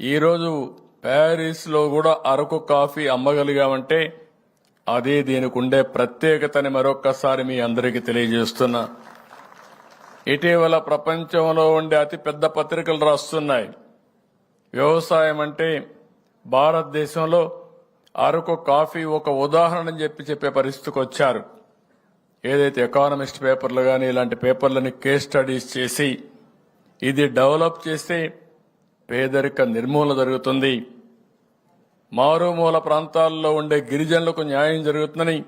ఈరోజు ప్యారిస్లో కూడా అరకు కాఫీ అమ్మగలిగామంటే అదే దీనికి ఉండే ప్రత్యేకతని మరొక్కసారి మీ అందరికీ తెలియజేస్తున్నా. ఇటీవల ప్రపంచంలో ఉండే అతిపెద్ద పత్రికలు రాస్తున్నాయి. వ్యవసాయం అంటే భారతదేశంలో అరకు కాఫీ ఒక ఉదాహరణ చెప్పి చెప్పే పరిస్థితికి వచ్చారు. ఏదైతే ఎకానమిస్ట్ పేపర్లు కానీ ఇలాంటి పేపర్లని కేస్ స్టడీస్ చేసి ఇది డెవలప్ చేస్తే పేదరిక నిర్మూలన జరుగుతుంది. మారుమూల ప్రాంతాల్లో ఉండే గిరిజనులకు న్యాయం జరుగుతుందని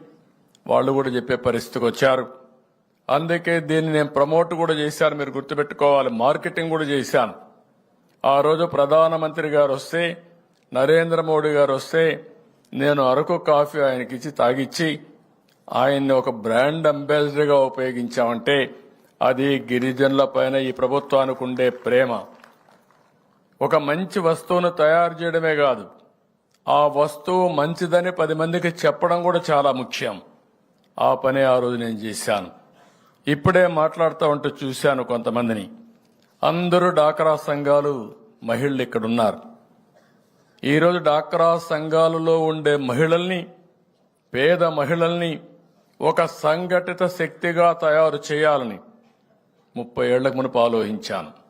వాళ్ళు కూడా చెప్పే పరిస్థితికి వచ్చారు. అందుకే దీన్ని నేను ప్రమోట్ కూడా చేశాను. మీరు గుర్తుపెట్టుకోవాలి. మార్కెటింగ్ కూడా చేశాను. ఆ రోజు ప్రధానమంత్రి గారు వస్తే నరేంద్ర మోడీ గారు వస్తే నేను అరకు కాఫీ ఆయనకి ఇచ్చి తాగిచ్చి ఆయన్ని ఒక బ్రాండ్ అంబాసిడర్గా ఉపయోగించామంటే అది గిరిజనుల పైన ఈ ప్రభుత్వానికి ఉండే ప్రేమ. ఒక మంచి వస్తువును తయారు చేయడమే కాదు ఆ వస్తువు మంచిదని పది మందికి చెప్పడం కూడా చాలా ముఖ్యం. ఆ పని ఆ రోజు నేను చేశాను. ఇప్పుడే మాట్లాడుతూ ఉంటూ చూశాను కొంతమందిని. అందరూ డాక్రా సంఘాలు మహిళలు ఇక్కడ ఉన్నారు ఈరోజు డాక్రా సంఘాలలో ఉండే మహిళల్ని పేద మహిళల్ని ఒక సంఘటిత శక్తిగా తయారు చేయాలని ముప్పై ఏళ్ళకు మునుపు ఆలోచించాను.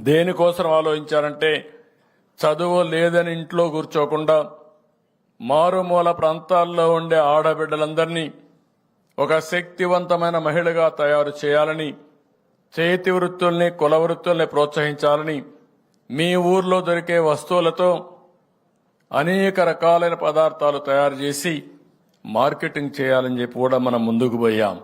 దేనికోసం ఆలోచించారంటే చదువు లేదని ఇంట్లో కూర్చోకుండా మారుమూల ప్రాంతాల్లో ఉండే ఆడబిడ్డలందరినీ ఒక శక్తివంతమైన మహిళగా తయారు చేయాలని చేతి వృత్తుల్ని కుల వృత్తుల్ని ప్రోత్సహించాలని మీ ఊర్లో దొరికే వస్తువులతో అనేక రకాలైన పదార్థాలు తయారు చేసి మార్కెటింగ్ చేయాలని చెప్పి కూడా మనం ముందుకు పోయాం.